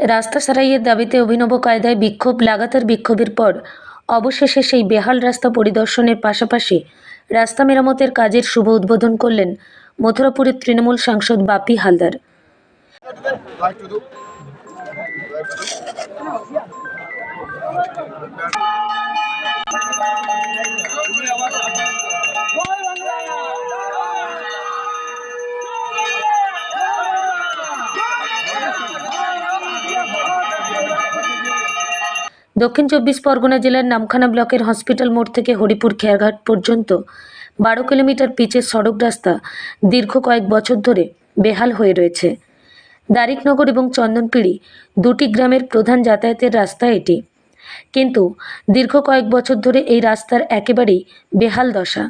রাস্তা সারাইয়ের দাবিতে অভিনব কায়দায় বিক্ষোভ, লাগাতার বিক্ষোভের পর অবশেষে সেই বেহাল রাস্তা পরিদর্শনের পাশাপাশি রাস্তা মেরামতের কাজের শুভ উদ্বোধন করলেন মথুরাপুরের তৃণমূল সাংসদ বাপি হালদার। দক্ষিণ চব্বিশ পরগনা জেলার নামখানা ব্লকের হসপিটাল মোড় থেকে হরিপুর খেয়াঘাট পর্যন্ত বারো কিলোমিটার পিচের সড়ক রাস্তা দীর্ঘ কয়েক বছর ধরে বেহাল হয়ে রয়েছে। দারিকনগর এবং চন্দনপিড়ি দুটি গ্রামের প্রধান যাতায়াতের রাস্তা এটি। কিন্তু দীর্ঘ কয়েক বছর ধরে এই রাস্তার একেবারেই বেহাল দশা।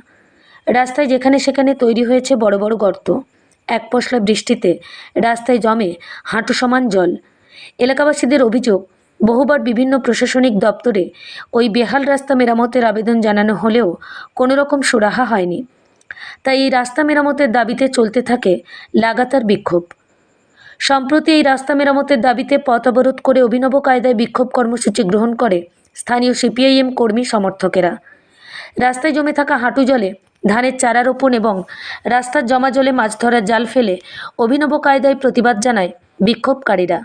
রাস্তায় যেখানে সেখানে তৈরি হয়েছে বড় বড় গর্ত। এক পশলা বৃষ্টিতে রাস্তায় জমে হাঁটু সমান জল। এলাকাবাসীদের অভিযোগ বহুবার বিভিন্ন প্রশাসনিক দপ্তরে ওই বেহাল রাস্তা মেরামতের আবেদন জানানো হলেও কোনো রকম সুরাহা হয়নি। তাই এই রাস্তা মেরামতের দাবিতে চলতে থাকে লাগাতার বিক্ষোভ। সম্প্রতি এই রাস্তা মেরামতের দাবিতে পথ অবরোধ করে অভিনব কায়দায় বিক্ষোভ কর্মসূচি গ্রহণ করে স্থানীয় সিপিআইএম কর্মী সমর্থকেরা। রাস্তায় জমে থাকা হাঁটু জলে, ধানের চারা রোপণ এবং রাস্তার জমা জলে মাছ ধরার জাল ফেলে অভিনব কায়দায় প্রতিবাদ জানায় বিক্ষোভকারীরা।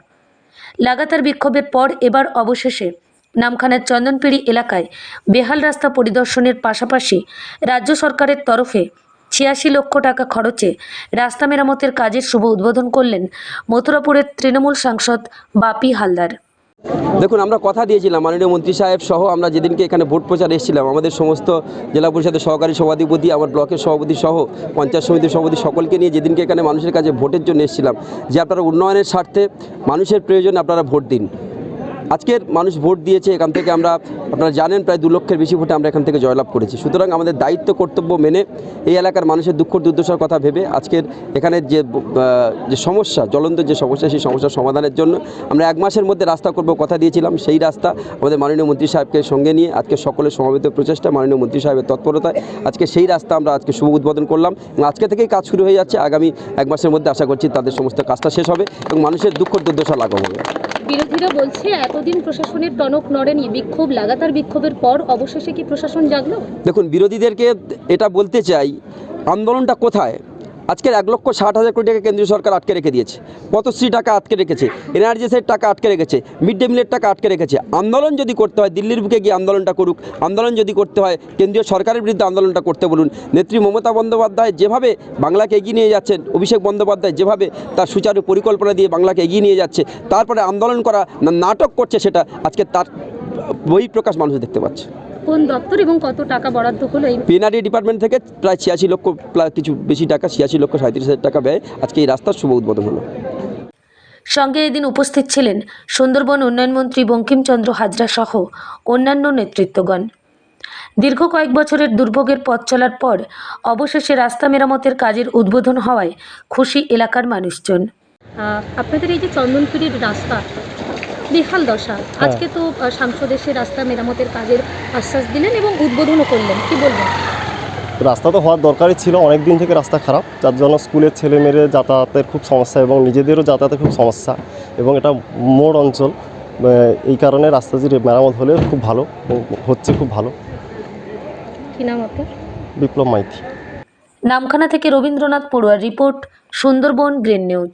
লাগাতার বিক্ষোভের পর এবার অবশেষে নামখানের চন্দনপিড়ি এলাকায় বেহাল রাস্তা পরিদর্শনের পাশাপাশি রাজ্য সরকারের তরফে ছিয়াশি লক্ষ টাকা খরচে রাস্তা মেরামতের কাজের শুভ উদ্বোধন করলেন মথুরাপুরের তৃণমূল সাংসদ বাপি হালদার। দেখুন, আমরা কথা দিয়েছিলাম, মাননীয় মন্ত্রী সাহেব সহ আমরা যেদিনকে এখানে ভোট প্রচার এসেছিলাম, আমাদের সমস্ত জেলা পরিষদের সহকারী সভাধিপতি, আমার ব্লকের সভাপতি সহ পঞ্চায়েত সমিতির সভাপতি সকলকে নিয়ে যেদিনকে এখানে মানুষের কাছে ভোটের জন্য এসেছিলাম। যে আপনারা উন্নয়নের স্বার্থে মানুষের প্রয়োজনে আপনারা ভোট দিন। আজকের মানুষ ভোট দিয়েছে, এখান থেকে আমরা, আপনারা জানেন প্রায় দু লক্ষের বেশি ভোটে আমরা এখান থেকে জয়লাভ করেছি। সুতরাং আমাদের দায়িত্ব, কর্তব্য মেনে এই এলাকার মানুষের দুঃখ, দুর্দশার কথা ভেবে আজকের এখানের যে যে সমস্যা, জ্বলন্ত যে সমস্যা, সেই সমস্যার সমাধানের জন্য আমরা এক মাসের মধ্যে রাস্তা করব কথা দিয়েছিলাম। সেই রাস্তা আমাদের মাননীয় মন্ত্রী সাহেবকে সঙ্গে নিয়ে আজকে সকলের সমাবেত প্রচেষ্টা, মাননীয় মন্ত্রী সাহেবের তৎপরতায় আজকে সেই রাস্তা আমরা আজকে শুভ উদ্বোধন করলাম এবং আজকে থেকেই কাজ শুরু হয়ে যাচ্ছে। আগামী এক মাসের মধ্যে আশা করছি তাদের সমস্ত কাজটা শেষ হবে এবং মানুষের দুঃখ, দুর্দশা লাঘব হবে। বিরোধীরা বলছে, এতদিন প্রশাসনের টনক নড়েনি, বিক্ষোভ, লাগাতার বিক্ষোভের পর অবশেষে কি প্রশাসন জাগলো? দেখুন, বিরোধীদেরকে এটা বলতে চাই, আন্দোলনটা কোথায়? আজকের এক লক্ষ ষাট হাজার কোটি টাকা কেন্দ্রীয় সরকার আটকে রেখে দিয়েছে। পথশ্রী টাকা আটকে রেখেছে এনআরজিএসের টাকা আটকে রেখেছে, মিড ডে মিলের টাকা আটকে রেখেছে। আন্দোলন যদি করতে হয়, দিল্লির বুকে গিয়ে আন্দোলনটা করুক, আন্দোলন যদি করতে হয়, কেন্দ্রীয় সরকারের বিরুদ্ধে আন্দোলনটা করতে বলুন। নেত্রী মমতা বন্দ্যোপাধ্যায় যেভাবে বাংলাকে এগিয়ে নিয়ে যাচ্ছেন, অভিষেক বন্দ্যোপাধ্যায় যেভাবে তার সুচারু পরিকল্পনা দিয়ে বাংলাকে এগিয়ে নিয়ে যাচ্ছে, তারপরে আন্দোলন করা নাটক করছে সেটা আজকে তার বই প্রকাশ মানুষ দেখতে পাচ্ছে। কোন দপ্তর এবং কত টাকা বরাদ্দ হলো এই পিএনআরডি ডিপার্টমেন্ট থেকে প্রায় ছিয়াশি লক্ষ কিছু বেশি টাকা ছিয়াশি লক্ষ সাঁত্রিশ হাজার টাকা ব্যয় আজকে এই রাস্তার শুভ উদ্বোধন হলো। সঙ্গে এদিন উপস্থিত ছিলেন সুন্দরবন উন্নয়নমন্ত্রী বঙ্কিমচন্দ্র হাজরা সহ অন্যান্য নেতৃত্বগণ। দীর্ঘ কয়েক বছরের দুর্ভোগের পথ চলার পর অবশেষে রাস্তা মেরামতের কাজের উদ্বোধন হওয়ায় খুশি এলাকার মানুষজন। আপনাদের এই যে চন্দনপুরের রাস্তা বেহাল দশা। আজকে তো সাংসদ এসে রাস্তা মেরামতের কাজের আশ্বাস দিলেন এবং উদ্বোধনও করলেন। কি বলবেন? রাস্তা তো হওয়ার দরকারই ছিল অনেক দিন থেকে রাস্তা খারাপ। যার জন্য স্কুলের ছেলে মেয়ের যাতায়াতের খুব সমস্যা এবং নিজেদেরও যাতায়াতের খুব সমস্যা এবং এটা মোড় অঞ্চল। এই কারণে রাস্তাটির মেরামত হলে খুব ভালো হচ্ছে খুব ভালো। কি নাম আপনার? বিপ্লব মাইতি। নামখানা থেকে Rabindranath পড়ুয়ার report Sundarban green news.